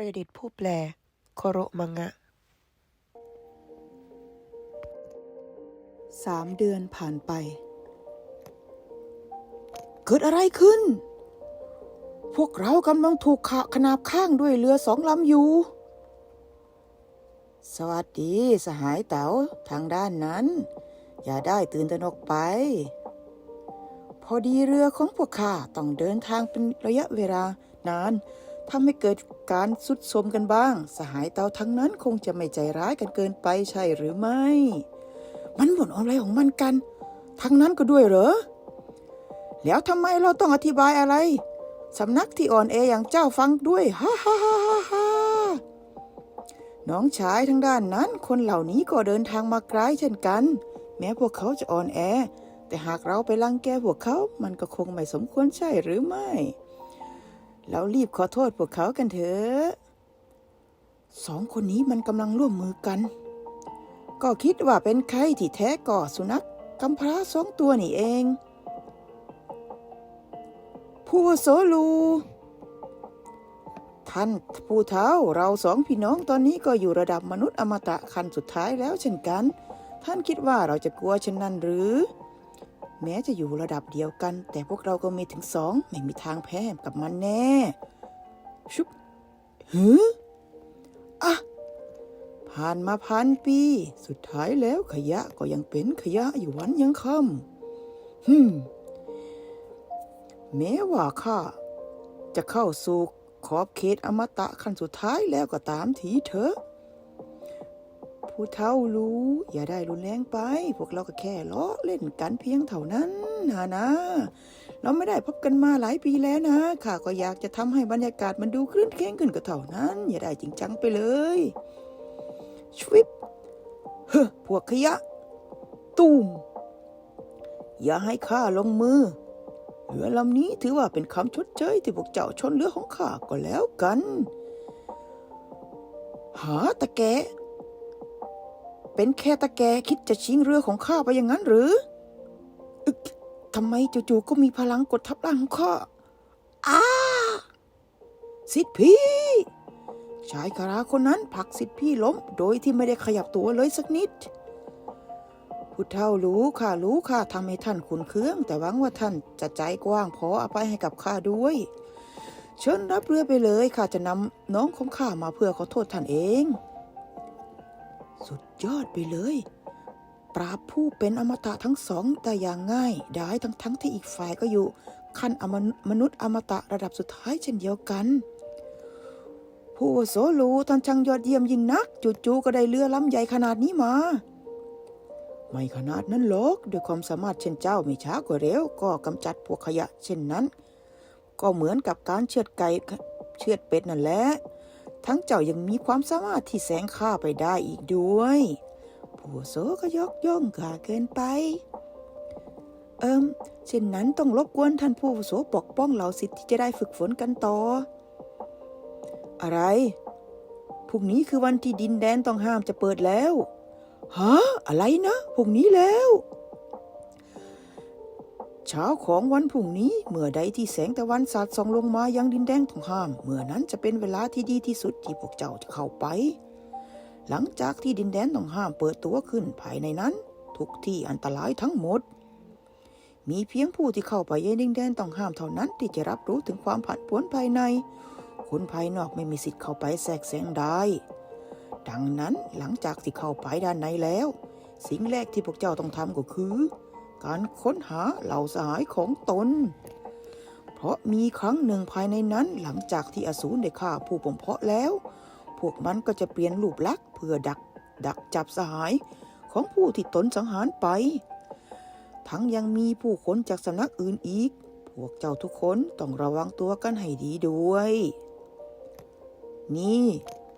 รดิตผู้แปล โคโรมังงะสามเดือนผ่านไป เกิดอะไรขึ้น พวกเรากำลังถูกขะขนาบข้างด้วยเรือสองลำอยู่ สวัสดีสหายเต๋าทางด้านนั้น อย่าได้ตื่นตระหนกไป พอดีเรือของพวกข้าต้องเดินทางเป็นระยะเวลานาน ทำให้เกิดการสุดโทรมกันบ้าง สหายเตาทั้งนั้นคงจะไม่ใจร้ายกันเกินไปใช่หรือไม่ มันบ่นอะไรของมันกัน ทั้งนั้นก็ด้วยเหรอ แล้วทำไมเราต้องอธิบายอะไรสำนักที่อ่อนแออย่างเจ้าฟังด้วยฮ่าฮ่าฮ่าฮ่าฮ่าน้องชายทางด้านนั้น คนเหล่านี้ก็เดินทางมาไกลเช่นกัน แม้พวกเขาจะอ่อนแอ แต่หากเราไปรังแกพวกเขา มันก็คงไม่สมควรใช่หรือไม่ เรารีบขอโทษพวกเขากันเถอะสองคนนี้มันกำลังร่วมมือกัน ก็คิดว่าเป็นใครที่แท้ก็สุนัขกำพร้าสองตัวนี่เอง ผู้โสลู ท่านผู้เฒ่าเราสองพี่น้องตอนนี้ก็อยู่ระดับมนุษย์อมตะขั้นสุดท้ายแล้วเช่นกัน ท่านคิดว่าเราจะกลัวเช่นนั้นหรือ แม้จะอยู่ระดับเดียวกัน แต่พวกเราก็มีถึงสองไม่มีทางแพ้กับมันแน่ ชุบหืออะ ผ่านมาพันปี สุดท้ายแล้วขยะก็ยังเป็นขยะอยู่วันยังค่ำฮึมแม้ว่าข้าจะเข้าสู่ขอบเขตอมตะขั้นสุดท้ายแล้วก็ตามทีเถอะ ผู้เฒ่ารู้ อย่าได้รุนแรงไป พวกเราก็แค่ล้อเล่นกันเพียงเท่านั้นนะนะ เราไม่ได้พบกันมาหลายปีแล้วนะข้าก็อยากจะทำให้บรรยากาศมันดูคลื่นเครงขึ้นก็เท่านั้น อย่าได้จริงจังไปเลยชวิบเฮ้อพวกขยะ ตูมอย่าให้ข้าลงมือเรือลำนี้ถือว่าเป็นคำชดเชยที่พวกเจ้าชนเรือของข้าก็แล้วกัน หาตะแก เป็นแค่ตะแกคิดจะชิงเรือของข้าไปอย่างนั้นหรืออึกทำไมจู่ๆก็มีพลังกดทับร่างของข้าอ้าสิทธิพี่ ชายคาราคนนั้นผลักสิทธิพี่ล้ม โดยที่ไม่ได้ขยับตัวเลยสักนิดผู้เฒ่ารู้ข้ารู้ข้าทำให้ท่านขุนเคือง แต่หวังว่าท่านจะใจกว้างพออภัยให้กับข้าด้วย เชิญรับเรือไปเลยข้าจะนำน้องของข้ามาเพื่อขอโทษท่านเอง สุด ยอดไปเลย ปราบผู้เป็นอมตะทั้งสองแต่อย่างง่ายได้ทั้งทั้งที่อีกฝ่ายก็อยู่ขั้นอมนมนุษย์อมตะระดับสุดท้ายเช่นเดียวกัน ผู้วุโสลูท่านช่างยอดเยี่ยมยิ่งนักจู่ๆก็ได้เรือลำใหญ่ขนาดนี้มา ไม่ขนาดนั้นหรอกด้วยความสามารถเช่นเจ้าไม่ช้ากว่าเร็ว ก็กำจัดพวกขยะ เช่นนั้น ก็เหมือนกับการเชือดไก่เชือดเป็ดนั่นแหละ ทั้งเจ้ายังมีความสามารถที่แสงข้าไปได้อีกด้วยผู้อาวุโสก็ยกย่องข้าเกินไป เอิมเช่นนั้นต้องรบกวนท่านผู้โสปกป้องเหล่าสิทธิ์ที่จะได้ฝึกฝนกันต่อ อะไร พรุ่งนี้คือวันที่ดินแดนต้องห้ามจะเปิดแล้ว ฮะ อะไรนะ พรุ่งนี้แล้ว เช้าของวันพรุ่งนี้เมื่อใดที่แสงตะวันสาดส่องลงมายังดินแดนต้องห้าม เมื่อนั้นจะเป็นเวลาที่ดีที่สุดที่พวกเจ้าจะเข้าไป หลังจากที่ดินแดนต้องห้ามเปิดตัวขึ้นภายในนั้น ทุกที่อันตรายทั้งหมด มีเพียงผู้ที่เข้าไปยังดินแดนต้องห้ามเท่านั้นที่จะรับรู้ถึงความผันผวนภายใน คนภายนอกไม่มีสิทธิ์เข้าไปแทรกแซงได้ดังนั้นหลังจากที่เข้าไปด้านในแล้ว สิ่งแรกที่พวกเจ้าต้องทำก็คือ การค้นหาเหล่าสหายของตน เพราะมีครั้งหนึ่งภายในนั้นหลังจากที่อสูรได้ฆ่าผู้ผมเพาะแล้ว พวกมันก็จะเปลี่ยนรูปลักษณ์เพื่อดักดักจับสหายของผู้ที่ตนสังหารไป ทั้งยังมีผู้คนจากสำนักอื่นอีก พวกเจ้าทุกคนต้องระวังตัวกันให้ดีด้วย นี่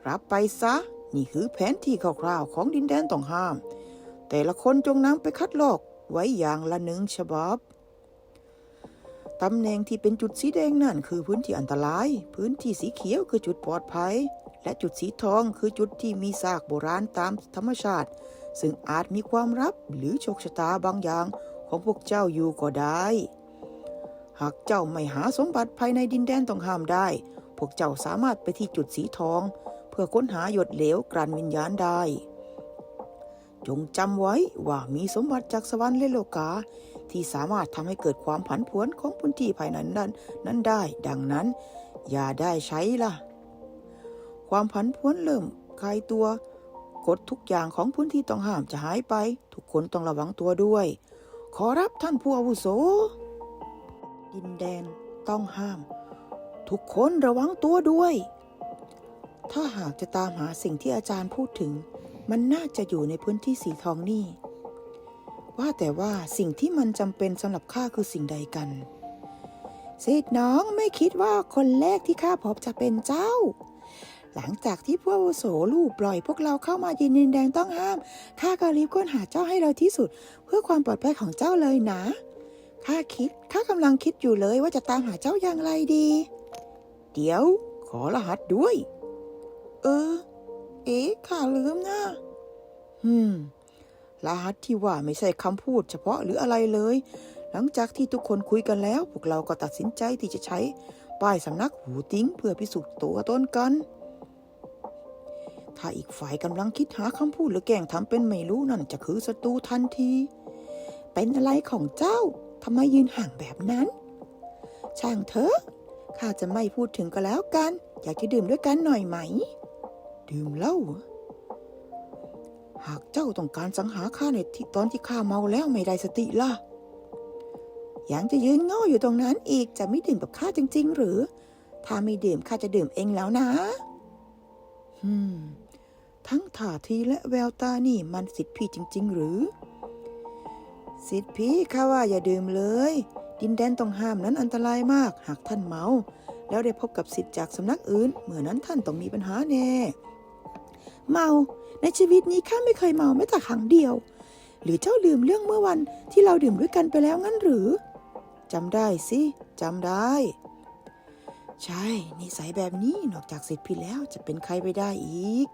รับไปซะ นี่คือแผนที่คร่าวๆของดินแดนต้องห้าม แต่ละคนจงนำไปคัดลอก ไว้อย่างละหนึ่งฉบับตำแหน่งที่เป็นจุดสีแดงนั่นคือพื้นที่อันตราย พื้นที่สีเขียวคือจุดปลอดภัย และจุดสีทองคือจุดที่มีซากโบราณตามธรรมชาติ ซึ่งอาจมีความลับหรือโชคชะตาบางอย่างของพวกเจ้าอยู่ก็ได้ หากเจ้าไม่หาสมบัติภายในดินแดนต้องห้ามได้ พวกเจ้าสามารถไปที่จุดสีทอง เพื่อค้นหาหยดเหลวกลั่นวิญญาณได้ จงจำไว้ว่ามีสมบัติจากสวรรค์และโลกา ที่สามารถทำให้เกิดความผันผวนของพื้นที่ภายในนั้นนั้นได้ ดังนั้น อย่าได้ใช้ล่ะ ความผันผวนเริ่มคลายตัว กฎทุกอย่างของพื้นที่ต้องห้ามจะหายไป ทุกคนต้องระวังตัวด้วย ขอรับท่านผู้อาวุโส ดินแดนต้องห้าม ทุกคนระวังตัวด้วย ถ้าหากจะตามหาสิ่งที่อาจารย์พูดถึง มันน่าจะอยู่ในพื้นที่สีทองนี่ ว่าแต่ว่าสิ่งที่มันจำเป็นสำหรับข้าคือสิ่งใดกันสิทธิ์น้องไม่คิดว่าคนแรกที่ข้าพบจะเป็นเจ้า หลังจากที่พวกโสลูปล่อยพวกเราเข้ามายินดินแดงต้องห้ามข้าก็รีบค้นหาเจ้าให้เร็วที่สุด เพื่อความปลอดภัยของเจ้าเลยนะข้าคิดข้ากำลังคิดอยู่เลยว่าจะตามหาเจ้าอย่างไรดี เดี๋ยว ขอรหัสด้วย เออ เอ๊ะข้าลืมนะอืมรหัสที่ว่าไม่ใช่คำพูดเฉพาะหรืออะไรเลย หลังจากที่ทุกคนคุยกันแล้ว พวกเราก็ตัดสินใจที่จะใช้ป้ายสำนักหูติ้งเพื่อพิสูจน์ตัวตนกัน ถ้าอีกฝ่ายกำลังคิดหาคำพูดหรือแกล้งทำเป็นไม่รู้นั่นจะคือศัตรูทันที เป็นอะไรของเจ้าทำไมยืนห่างแบบนั้น ช่างเถอะข้าจะไม่พูดถึงก็แล้วกัน อยากจะดื่มด้วยกันหน่อยไหม ดื่มเหล้าหากเจ้าต้องการสังหารข้าในที่ตอนที่ข้าเมาแล้วไม่ได้สติล่ะยังจะยืนง่อยู่ตรงนั้นอีกจะไม่ดื่มกับข้าจริง ๆ หรือ ถ้าไม่ดื่มข้าจะดื่มเองแล้วนะอืมทั้งท่าทีและแววตานี่มันสิทธิพี่จริง ๆ หรือ สิทธิพี่ข้าว่าอย่าดื่มเลย ดินแดนต้องห้ามนั้นอันตรายมาก หากท่านเมา แล้วได้พบกับสิทธิ์จากสำนักอื่นเมื่อนั้นท่านต้องมีปัญหาแน่ เมา ในชีวิตนี้ข้าไม่เคยเมาแม้แต่ครั้งเดียว หรือเจ้าลืมเรื่องเมื่อวันที่เราดื่มด้วยกันไปแล้วงั้นหรือจำได้สิจำได้ ใช่นิสัยแบบนี้นอกจากสิทธิ์พี่แล้วจะเป็นใครไปได้อีก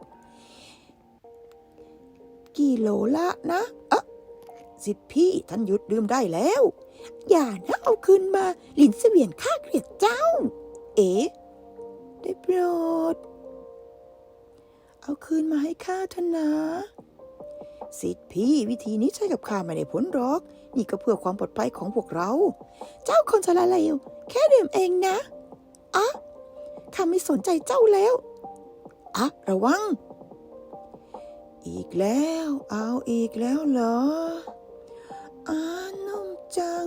กี่โหลละนะเอะสิทธิ์พี่ท่านหยุดดื่มได้แล้ว อย่านะเอาคืนมาหลินเสวียนข้าเกลียดเจ้า เอ๋ได้โปรด เอาคืนมาให้ข้าเถอะนะสิทธิ์พี่วิธีนี้ใช้กับข้าไม่ได้ผลหรอก นี่ก็เพื่อความปลอดภัยของพวกเรา เจ้าคนสละเลวแค่ดื่มเองนะอะข้าไม่สนใจเจ้าแล้วอะระวัง อีกแล้ว เอาอีกแล้วเหรออานุ่มจัง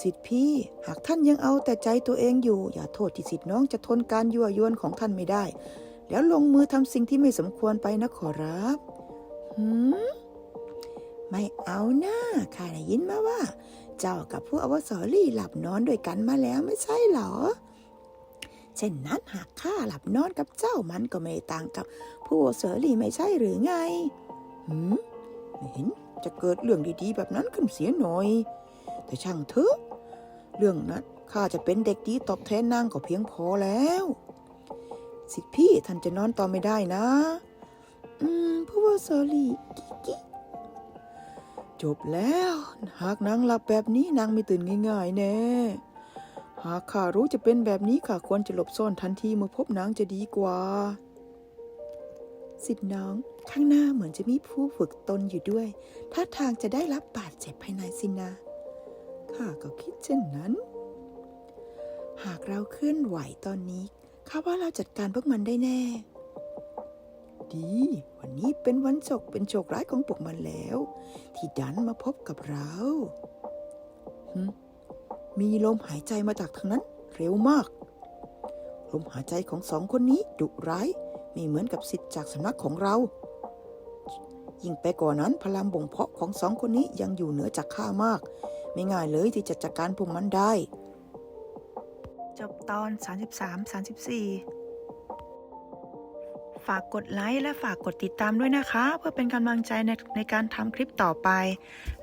สิทธิพี่ หากท่านยังเอาแต่ใจตัวเองอยู่ อย่าโทษที่สิทธิน้องจะทนการยั่วยวนของท่านไม่ได้ แล้วลงมือทำสิ่งที่ไม่สมควรไปนะขอรับหืมไม่เอาหนะข้าได้ยินมาว่า เจ้ากับผู้อวสรีหลับนอนด้วยกันมาแล้วไม่ใช่เหรอ เช่นนั้นหากข้าหลับนอนกับเจ้ามันก็ไม่ต่างกับผู้อวสรีไม่ใช่หรือไงหืมไม่เห็นจะเกิดเรื่องดีๆ แบบนั้นขึ้นเสียหน่อย แต่ช่างเถอะ เรื่องนั้นข้าจะเป็นเด็กดีตอบแทนนางก็เพียงพอแล้ว สิทธิพี่ท่านจะนอนต่อไม่ได้นะ อืมผู้ว่าสอรี่กิ๊กกิ๊กจบแล้ว หากนางหลับแบบนี้นางไม่ตื่นง่ายๆแน่หากข้ารู้จะเป็นแบบนี้ข้าควรจะหลบซ่อนทันทีเมื่อพบนางจะดีกว่า สิทธิน้องข้างหน้าเหมือนจะมีผู้ฝึกตนอยู่ด้วยท่าทางจะได้รับบาดเจ็บภายในสินะข้าก็คิดเช่นนั้น หากเราเคลื่อนไหวตอนนี้ ข้าว่าเราจัดการพวกมันได้แน่ ดี วันนี้เป็นวันโศกเป็นโชคร้ายของพวกมันแล้ว ที่ดันมาพบกับเราหึมีลมหายใจมาจากทางนั้น เร็วมาก ลมหายใจของสองคนนี้ดุร้ายไม่เหมือนกับสิทธิ์จากสำนักของเรา ยิ่งไปกว่านั้นพลังบ่งเพาะของสองคนนี้ยังอยู่เหนือจากข้ามาก ไม่ง่ายเลยที่จะจัดการพวกมันได้ จบตอน 33 34 ฝากกดไลค์และฝากกดติดตามด้วยนะคะ เพื่อเป็นกำลังใจในในการทำคลิปต่อไป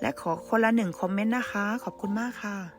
และขอคนละหนึ่งคอมเมนต์นะคะ ขอบคุณมากค่ะ